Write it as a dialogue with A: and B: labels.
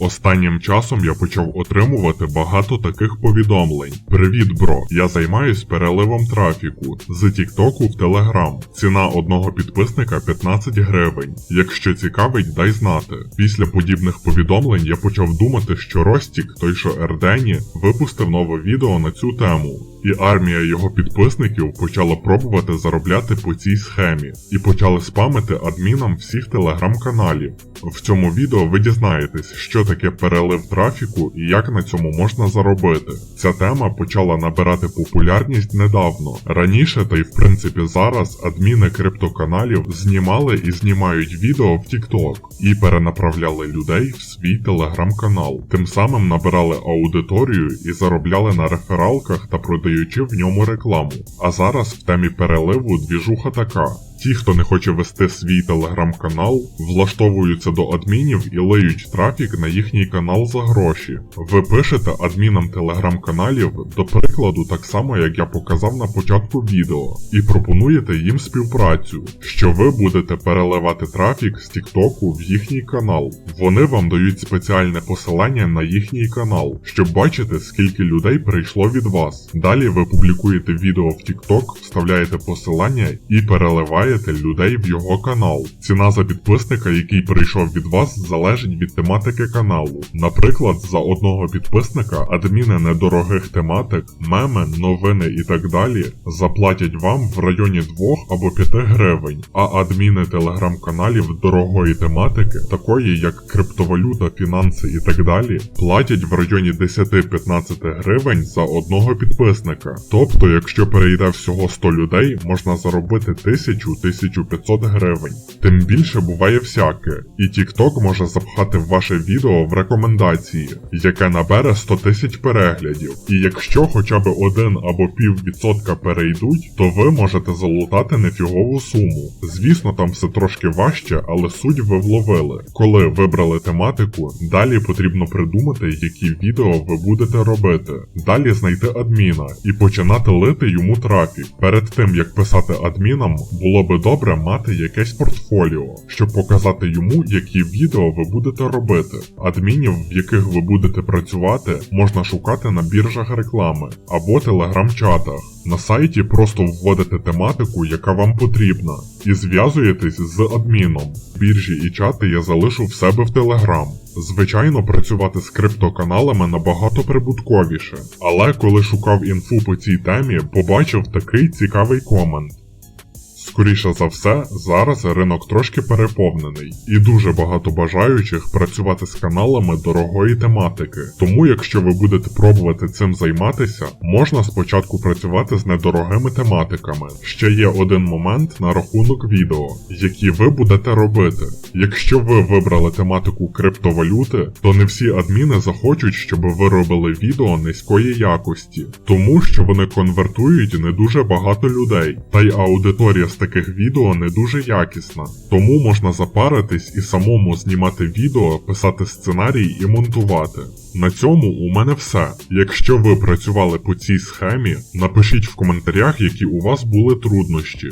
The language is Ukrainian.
A: Останнім часом я почав отримувати багато таких повідомлень. Привіт, бро! Я займаюсь переливом трафіку з Тіктоку в Телеграм. Ціна одного підписника 15 гривень. Якщо цікавить, дай знати. Після подібних повідомлень я почав думати, що Ростік, той що Ердені, випустив нове відео на цю тему. І армія його підписників почала пробувати заробляти по цій схемі і почали спамити адмінам всіх телеграм-каналів. В цьому відео ви дізнаєтесь, що таке перелив трафіку і як на цьому можна заробити. Ця тема почала набирати популярність недавно. Раніше, та й в принципі зараз, адміни криптоканалів знімали і знімають відео в TikTok і перенаправляли людей в свій телеграм-канал. Тим самим набирали аудиторію і заробляли на рефералках та продаючи в ньому рекламу. А зараз в темі переливу двіжуха така. Ті, хто не хоче вести свій телеграм-канал, влаштовуються до адмінів і лиють трафік на їхній канал за гроші. Ви пишете адмінам телеграм-каналів, до прикладу, так само як я показав на початку відео, і пропонуєте їм співпрацю, що ви будете переливати трафік з Тіктоку в їхній канал. Вони вам дають спеціальне посилання на їхній канал, щоб бачити, скільки людей прийшло від вас. Далі ви публікуєте відео в TikTok, вставляєте посилання і переливаєте людей в його канал. Ціна за підписника, який прийшов від вас, залежить від тематики каналу. Наприклад, за одного підписника адміни недорогих тематик, меми, новини і так далі заплатять вам в районі 2 або 5 гривень, а адміни телеграм-каналів дорогої тематики, такої як криптовалюта, фінанси і так далі, платять в районі 10-15 гривень за одного підписника. Тобто, якщо перейде всього 100 людей, можна заробити 1000-1500 гривень. Тим більше буває всяке, і TikTok може запхати ваше відео в рекомендації, яке набере 100 тисяч переглядів. І якщо хоча б один або пів відсотка перейдуть, то ви можете залутати нефігову суму. Звісно, там все трошки важче, але суть ви вловили. Коли вибрали тематику, далі потрібно придумати, які відео ви будете робити. Далі знайти адміна і починати лити йому трафік. Перед тим як писати адмінам, було би добре мати якесь портфоліо, щоб показати йому, які відео ви будете робити. Адмінів, в яких ви будете працювати, можна шукати на біржах реклами або телеграм-чатах. На сайті просто вводите тематику, яка вам потрібна, і зв'язуєтесь з адміном. Біржі і чати я залишу в себе в Телеграм. Звичайно, працювати з криптоканалами набагато прибутковіше, але коли шукав інфу по цій темі, побачив такий цікавий комент. Скоріше за все, зараз ринок трошки переповнений, і дуже багато бажаючих працювати з каналами дорогої тематики. Тому, якщо ви будете пробувати цим займатися, можна спочатку працювати з недорогими тематиками. Ще є один момент на рахунок відео, які ви будете робити. Якщо ви вибрали тематику криптовалюти, то не всі адміни захочуть, щоб ви робили відео низької якості, тому що вони конвертують не дуже багато людей, та й аудиторія з таких відео не дуже якісна. Тому можна запаритись і самому знімати відео, писати сценарій і монтувати. На цьому у мене все. Якщо ви працювали по цій схемі, напишіть в коментарях, які у вас були труднощі.